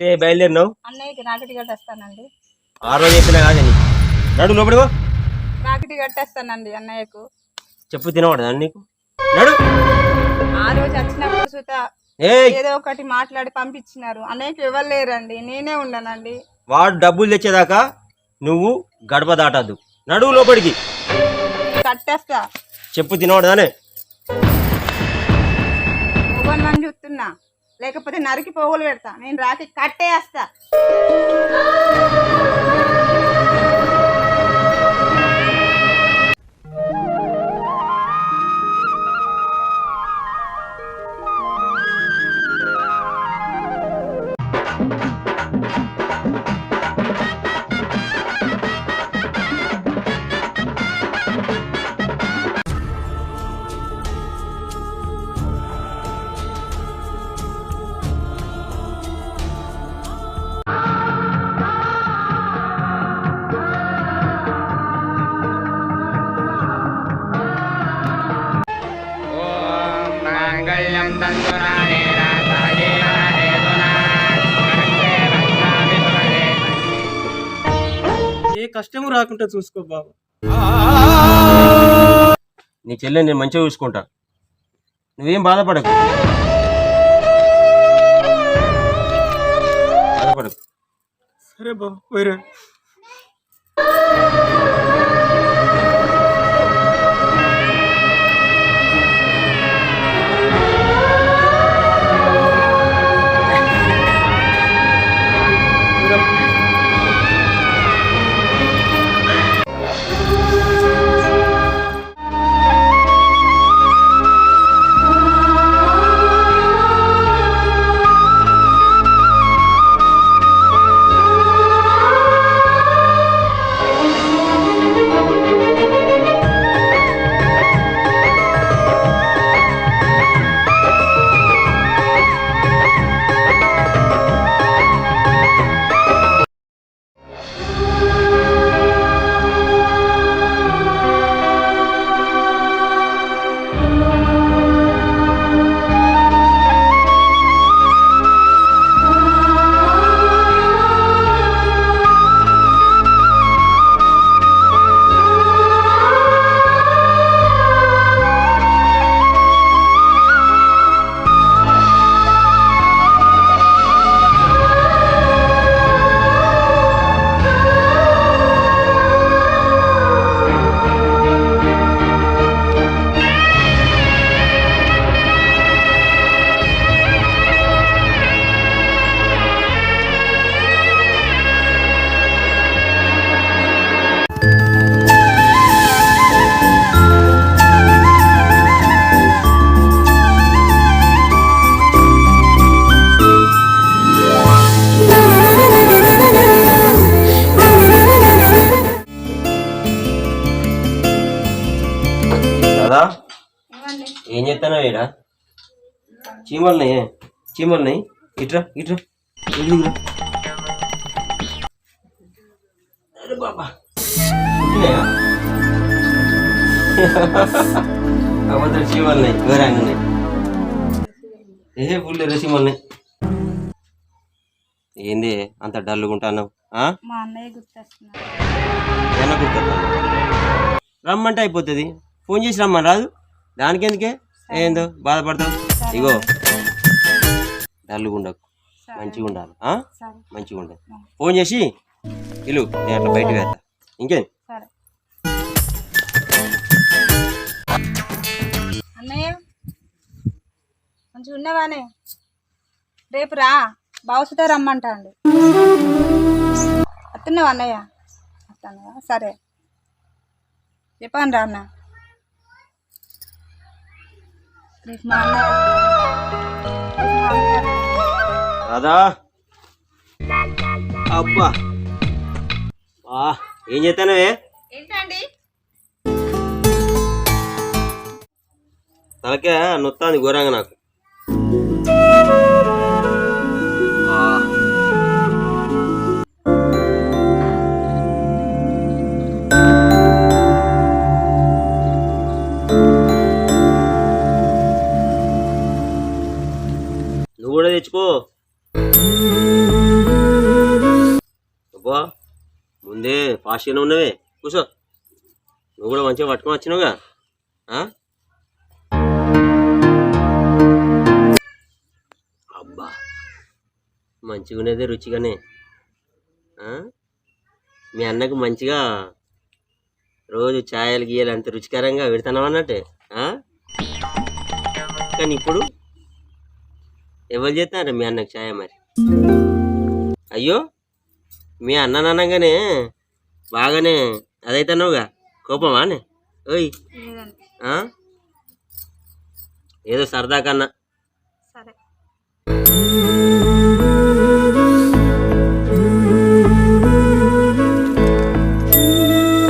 అంటే బయలుదేరినావు? అన్నయ్యకి రాకెట్ కట్టేస్తానండి. ఆ రోజు చెప్పినా కాదు నీకు. నడు లోపలి పో. రాకెట్ కట్టేస్తానండి అన్నయ్యకు. చెప్పు తినబడదా నీకు? నడు. ఆ రోజు వచ్చినప్పుడు సుత ఏదో ఒకటి మాట్లాడి పంపించినారు. అన్నయ్యకి ఎవరు లేరండి? నేనే ఉన్నానండి వాడు డబ్బులు తెచ్చేదాకా నువ్వు గడప దాటద్దు. నడువు లోపలికి. కట్టేస్తా. చెప్పు తినబడదానే మొగన్ చూస్తున్నా. లేకపోతే నరికి పోగులు పెడతా. నేను రాకెట్ కట్టేస్తా. రాకుండా చూసుకో బాబు. నీ చెల్లెని నేను మంచిగా చూసుకుంటా. నువ్వేం బాధపడకు. బాధపడకు. సరే బాబు పోయిరా. ఏం చేస్తానో ఈడ చీమలున్నాయి? చీమలున్నాయి? ఇట్రా ఇట్రా. అరే బాబా. ఏ ఫుల్ ఏంది అంత డల్గా ఉంటాను మా అన్నయ్య రమ్మంటే అయిపోతుంది. ఫోన్ చేసి రమ్మని రాదు? దానికి ఎందుకే ఏందో? బాధపడతావు? ఇగో. డల్లుగా ఉండకు మంచిగా ఉండాలి మంచిగా ఉండాలి ఫోన్ చేసి ఇల్లు నేను అట్లా బయట వేస్తా ఇంకేం? అన్నయ్య మంచిగా ఉన్నవానే రేపు రా. బావసుతో రమ్మంటా అండి వస్తున్నావా అన్నయ్య? వస్తానువా సరే. చెప్పాను రా అన్న. రేపు మా అన్నయ్య రాదా అబ్బా. ఆ, ఏం చేస్తానవే ఏంటండి? తలకే నొత్తాంది ఘోరంగా నాకు. నేర్చుకో అబ్బా ముందే ఫాస్ట్గానే ఉన్నవే కూర్చో నువ్వు కూడా మంచిగా పట్టుకొని వచ్చినావుగా ఆ? అబ్బా మంచిగా ఉన్నదే రుచిగానే ఆ? మీ అన్నకు మంచిగా రోజు ఛాయలు గీయాలి అంత రుచికరంగా పెడతాను అన్నట్టే ఆ? కానీ ఇప్పుడు ఎవరు చేస్తున్నారు మీ అన్నకు ఛాయ మరి? అయ్యో మీ అన్న అనగానే బాగానే అదైతున్నావుగా? కోపమానే ఓయ్? ఏదో సరదా కన్నా. సరే.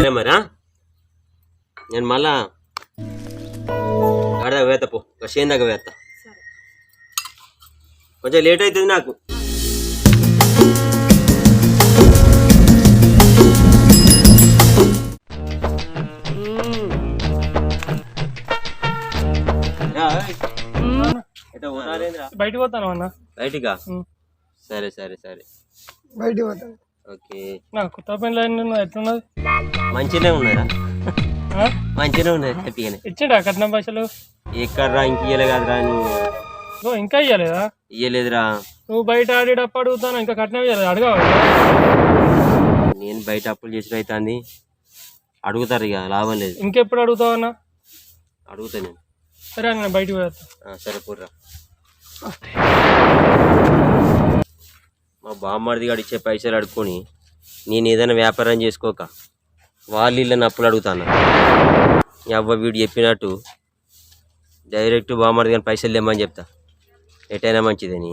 మరి? నేను మళ్ళా గాడిదాకా వేత పో వేస్తా కొంచెం లేట్ అవుతుంది నాకు. రా? బయటికి పోతాను అన్న. బయటికా. సరే సరే సరే. బయటికి పోతాను. ఓకే. నా కొత్త పెళ్ళి అయింది ఎట్లున్నది? మంచిగానే ఉన్నారా? మంచిగానే ఉన్నది హ్యాపీగానే? ఇచ్చిండా కట్నం పైసలు? ఎక్కడ్రా? ఇంక ఇయ్యలే కదరా నువ్వు. ఓ ఇంకా ఇయ్యలేదా? ఇయ్యలేదురా. నువ్వు బయట ఆడేటప్పుడు అడుగుతాను? ఇంకా కట్నం ఇయ్యలేదు? అడగావు? నేను బయట అప్పులు చేసిన అవుతుంది అడుగుతారు ఇక లాభం లేదు. ఇంకెప్పుడు అడుగుతావు అన్న? అడుగుతా నేను. సరే అన్న బయటికి పోతా ఆ, సరే పూర్రా. మా బామ్మడిది గారు ఇచ్చే పైసలు అడుక్కొని నేను ఏదైనా వ్యాపారం చేసుకోక వాళ్ళు ఇళ్ళని అప్పులు అడుగుతాను? అవ్వ వీడు చెప్పినట్టు డైరెక్ట్ బామ్మడిది గారి పైసలు లేమని చెప్తా. ఎటైనా మంచిదని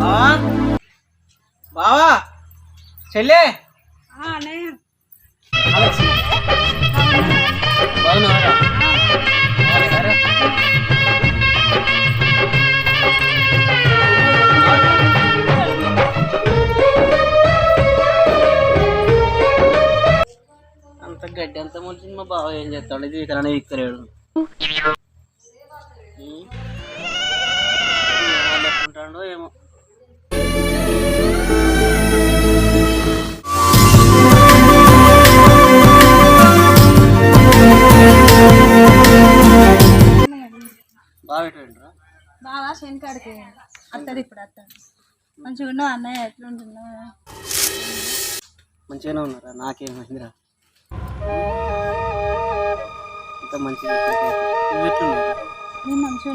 బావా? బావా? చెల్లే? ఆ, అంత గడ్డి అంత మొలిచింది మా బావ ఏం చేస్తాడు? ఇది ఇక్కడ విక్కలేడు ఉంటాడో ఏమో బాగా శనికాడికి అత్తది ఇప్పుడు అత్తది మంచిగా ఉన్నావు అన్నయ్య? ఎట్లుంటున్నావు? మంచిగానే ఉన్నారా? నాకేమైందిరా? ఇంత? నేను మంచిగా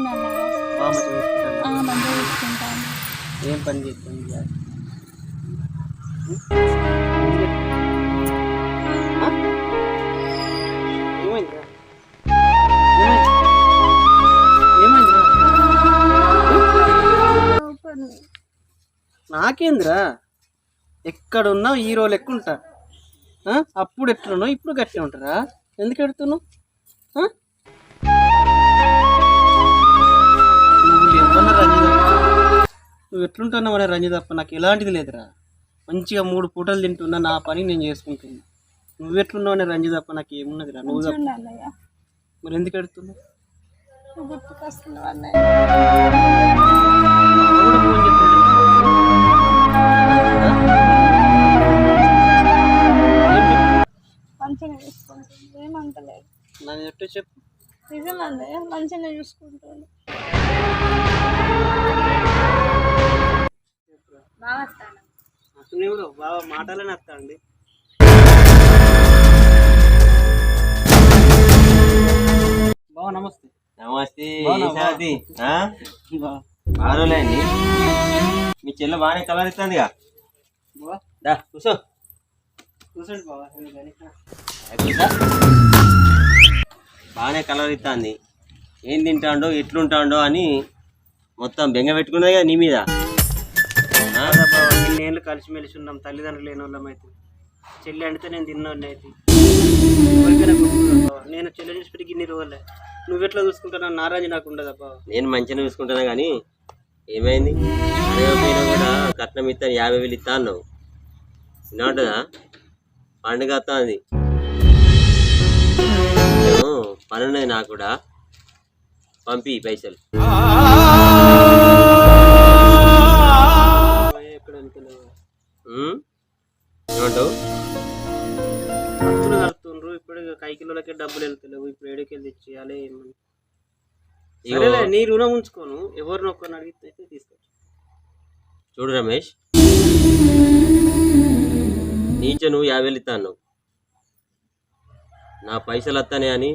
మంచిగా చూసుకుంటాను. చూసుకుంటాను. ఏం పని చేస్తుంది నాకేందిరా? ఎక్కడున్నా హీరో లెక్క ఉంటా. ఆ? అప్పుడు ఎట్లున్నావు ఇప్పుడు గట్టిగా ఉంటారా? ఎందుకు ఎడుతున్నావు? నువ్వు నువ్వు ఎట్లుంటున్నావు అనే రంజిత్ అప్ప నాకు ఎలాంటిది లేదురా. మంచిగా మూడు పూటలు తింటున్నా నా పని నేను చేసుకుంటున్నా. నువ్వు ఎట్లున్నావు అనే రంజిత్ అప్ప నాకు ఏమున్నదిరా? నువ్వు తప్ప. ఉన్నా అన్నయ్య మరి ఎందుకు ఎడుతున్నావు? నువ్వు ఫోన్ మంచిగా చూసుకుంటాను ఏమంటలేదు. నన్ను చెప్పు నిజం అన్నయ్య మంచిగా బాగా వస్తాను. అసలు కూడా బాగా మాటలనే వస్తా అండి బావ నమస్తే. నమస్తే? శాంతి. మీ చెల్లె బాగానే కలర్ ఇస్తుందిగా బావ దా కూర్చో. కూర్చోండి. బాగానే కలర్ ఇస్తుంది ఏం తింటాడో ఎట్లుంటాడో అని మొత్తం బెంగ పెట్టుకున్నది కదా నీ మీద. ఇన్నేళ్ళు కలిసిమెలిసి ఉన్నాం తల్లిదండ్రులు లేని వాళ్ళం అయితే. చెల్లి అంటే నేను తిన్నోడిని అయితే. నేను చెల్లి చూసి ఇన్ని రోజులే నువ్వు ఎట్లా చూసుకుంటున్నావు నారాజు నాకు ఉండదా బావ? నేను మంచిగా చూసుకుంటాను కానీ ఏమైంది? కూడా కట్నం ఇస్తాను యాభై వేలు ఇస్తా అన్నావు పండుగ వస్తుంది నేను పని ఉన్నది నాకు కూడా పంపి పైసలు ఖర్చులు కడుతుండ్రు ఇప్పుడు ఇక కైకిలోలకే డబ్బులు వెళ్తలేవు ఇప్పుడు ఏడుకెళ్ళి సరేలే నీ రుణం ఉంచుకోను ఎవరిని ఒక్కరిని అడిగితే తీసుకొచ్చు. చూడు రమేష్. నీచను నువ్వు యాభై నా పైసలు వస్తానే అని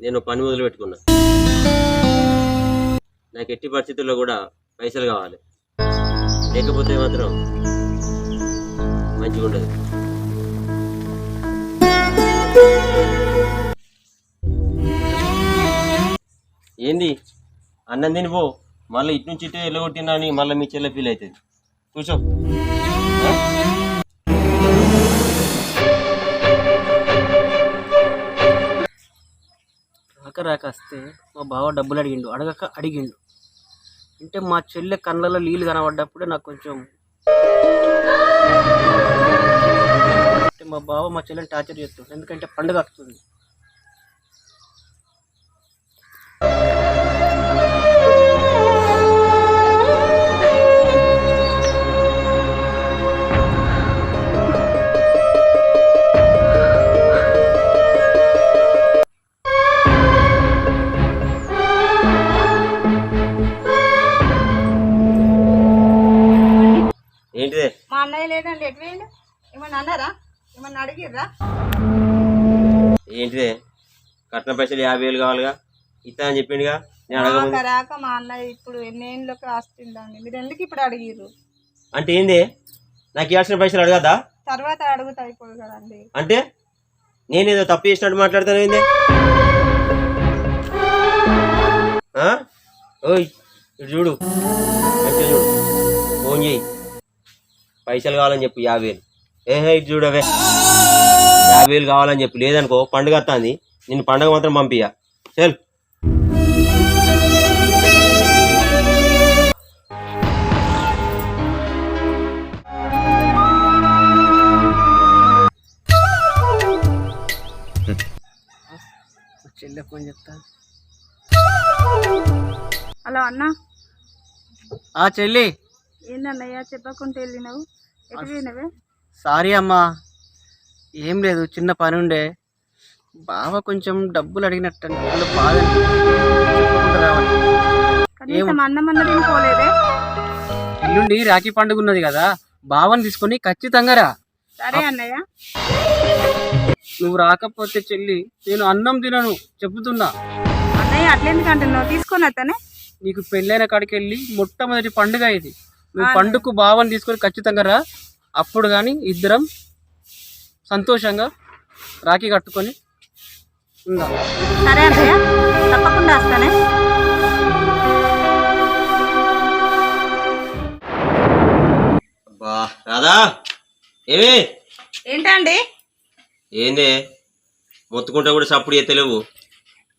నేను పని మొదలు పెట్టుకున్నా నాకు ఎట్టి పరిస్థితుల్లో కూడా పైసలు కావాలి. లేకపోతే మాత్రం మంచిగా ఉండదు. ఏంది? అన్నం తినిపో మళ్ళీ ఇటు నుంచి ఇటు ఎల్లగొట్టినా అని మళ్ళీ మీ చెల్లె ఫీల్ అవుతుంది. కూర్చో. రాక రాక వస్తే మా బావ డబ్బులు అడిగిండు అడగక అడిగిండు. అంటే మా చెల్లె కళ్ళలో నీళ్ళు కనబడ్డప్పుడే నాకు కొంచెం అంటే మా బావ మా చెల్లెని టార్చర్ చేస్తుంది ఎందుకంటే పండుగ వస్తుంది. ఏంటిదే? మా అన్నయ్య లేదండి. ఎటు వేయండి ఏమన్నా అన్నారా? ఏమన్నా అడిగిర్రా? ఏంటిదే? కట్న పైసలు యాభై వేలు కావాలిగా. ఇస్తా అని చెప్పిండుగా. నేను మాకు రాక మా అన్నయ్య ఇప్పుడు ఎన్నేళ్ళకి ఆస్తుందండి. మీరు ఎందుకు ఇప్పుడు అడిగిర్రు? అంటే ఏంది? నాకు ఇవ్వాల్సిన పైసలు అడగద్దా? తర్వాత అడుగుతా అయిపోదు కదండి. అంటే? నేనేదో తప్పు చేసినట్టు మాట్లాడతాను ఏంది? ఓయ్ ఇటు చూడు. చూడు. ఫోన్ చేయి. పైసలు కావాలని చెప్పు యాభై వేలు. ఏహే ఇటు చూడవే యాభై వేలు కావాలని చెప్పు. లేదనుకో పండుగ వస్తుంది నిన్ను పండుగ మాత్రం పంపియా చల్. చెల్లె ఫోన్ చెప్తా. హలో అన్న. ఆ చెల్లి. ఏందన్నయ్య? చెప్పకుండా వెళ్ళినావు. ఎటు పోయినవే సారీ అమ్మా. ఏం లేదు చిన్న పని ఉండే. బావ కొంచెం డబ్బులు అడిగినట్టు. బాధ కనీసం అన్నం అన్నది పోలేదే ఎల్లుండి రాఖీ పండుగ ఉన్నది కదా బావని తీసుకొని ఖచ్చితంగా రా. సరే అన్నయ్య. నువ్వు రాకపోతే చెల్లి నేను అన్నం తినను చెబుతున్నా. అన్నయ్య అట్లెందుకు అంటున్నావు? తీసుకొని అతనే నీకు పెళ్ళైన కాడికి వెళ్ళి మొట్టమొదటి పండుగ ఇది. నువ్వు పండుగకు బావని తీసుకొని ఖచ్చితంగా రా. అప్పుడు కానీ ఇద్దరం సంతోషంగా రాఖీ కట్టుకొని ఉందాం. సరే అన్నయ్య తప్పకుండా వస్తానే. అబ్బా రాదా ఏమి? ఏంటండి? ఏందే? మొత్తుకుంటా కూడా సప్పుడు ఎత్తలేవు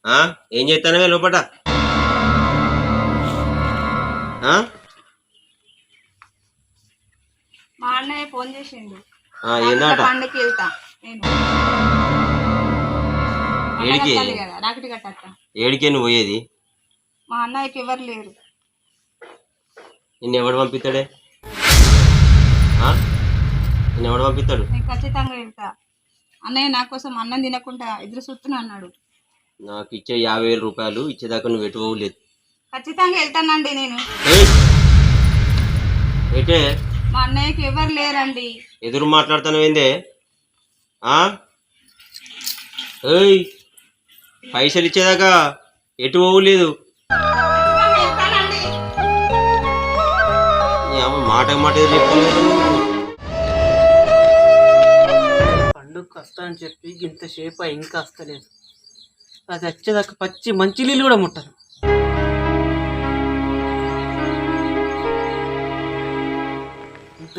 ఆ? ఏం చేస్తానవే లోపట? ఆ? మా అన్నయ్య ఫోన్ చేసిండు. ఆ, ఏందట పండుగకి వెళ్తా నేను. ఏడికి? కట్టాలి కదా రాకటి కట్టత్తా ఏడికే నువ్వు పోయేది? మా అన్నయ్యకి ఎవరు లేరు. నిన్ను ఎవడు పంపిస్తాడే ఆ? నిన్ను ఎవడు పంపిస్తాడు నేను ఖచ్చితంగా వెళ్తా. అన్నయ్య నా కోసం అన్నం తినకుండా ఎదురు చూస్తున్నా అన్నాడు. నాకు ఇచ్చే యాభై వేల రూపాయలు ఇచ్చేదాకా నువ్వు ఎటు పోలేదు ఖచ్చితంగా వెళ్తానండి నేను. అయితే మా అన్నయ్యకి ఎవరు లేరండి. ఎదురు మాట్లాడుతాను ఏందే ఆ? ఏయ్ పైసలు ఇచ్చేదాకా ఎటు పోలేదు మాట మాట. పండుగ వస్తానని చెప్పి ఇంతసేపు అయి ఇంకా వస్తలేదు అది వచ్చేదాకా పచ్చి మంచి నీళ్ళు కూడా ముట్టరు.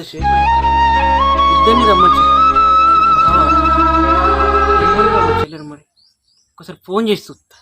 ఇంతసేపు అయింది. ఇద్దరిని రమ్మని చెల్లెరు మరి. ఒకసారి ఫోన్ చేసి చూస్తా.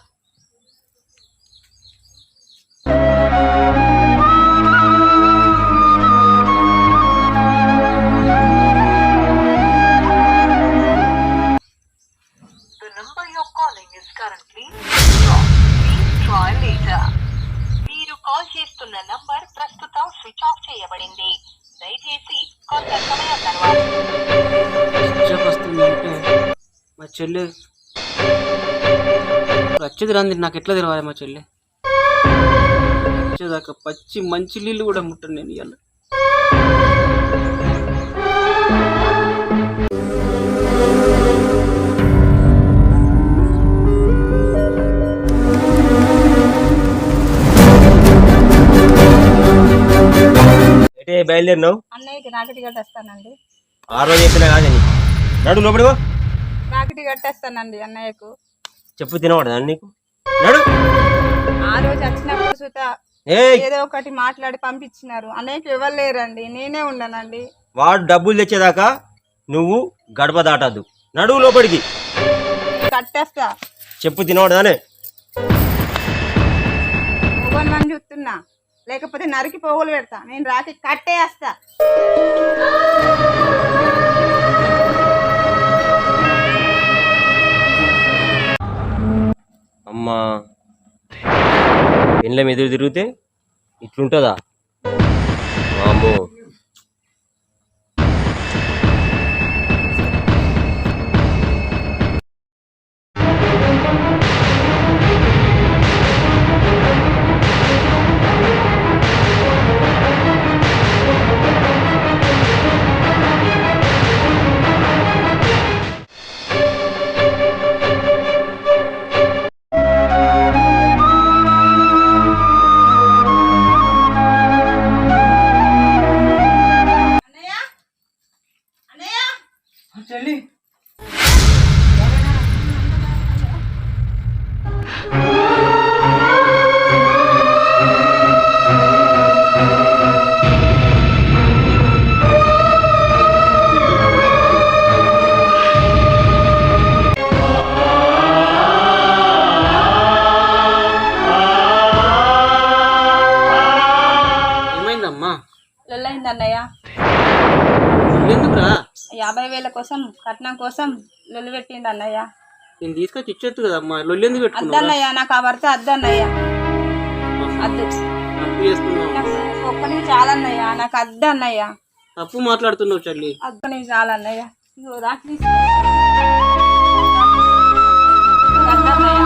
వచ్చేది రాంది నాకు ఎట్లా తెలవాలి మా చెల్లె? వచ్చేదాకా పచ్చి మంచి నీళ్ళు కూడా ముట్టను నేను ఇవాళ అంటే బయలుదేరినావు? అన్నయ్యకి రాకెట్ కట్టేస్తానండి. ఆ రోజు చెప్పినా కాదు నీకు. నడు లోపలిగో రాకెట్ కట్టేస్తానండి అన్నయ్యకు. చెప్పు తినకూడదా నీకు? నడు. ఆ రోజు వచ్చినప్పుడు సుత ఏ ఏదో ఒకటి మాట్లాడి పంపించినారు. అన్నయ్యకి ఎవరు లేరండి? నేనే ఉన్నానండి వాడు డబ్బులు తెచ్చేదాకా నువ్వు గడప దాటద్దు. నడువు లోపలికి. కట్టేస్తా. చెప్పు తినకూడదానే మొగన్ నన్ను చూస్తున్నా. లేకపోతే నరికి పోగులు పెడతా. నేను రాకి కట్టేస్తా. అమ్మా. పెళ్ళం ఎదురు తిరిగితే ఇట్లుంటుందా? అమ్మో లొల్లైంది అన్నయ్య ఎందుకురా? యాభై వేల కోసం కట్నం కోసం లొల్లి పెట్టిండు అన్నయ్య నేను తీసుకొచ్చి ఇచ్చేత్తు కదమ్మా లొల్లి ఎందుకు పెట్టుకున్నావు అద్దన్నయ్య నాకు ఆ భర్త అద్దన్నయ్య. అద్దు. తప్పు చేస్తున్నావు. నాకు ఒక్కని చాలన్నయ్య నాకు అద్దన్నయ్య. తప్పు మాట్లాడుతున్నావు చెల్లి. చాలన్నయ్య. ఇగో అద్దన్నయ్య.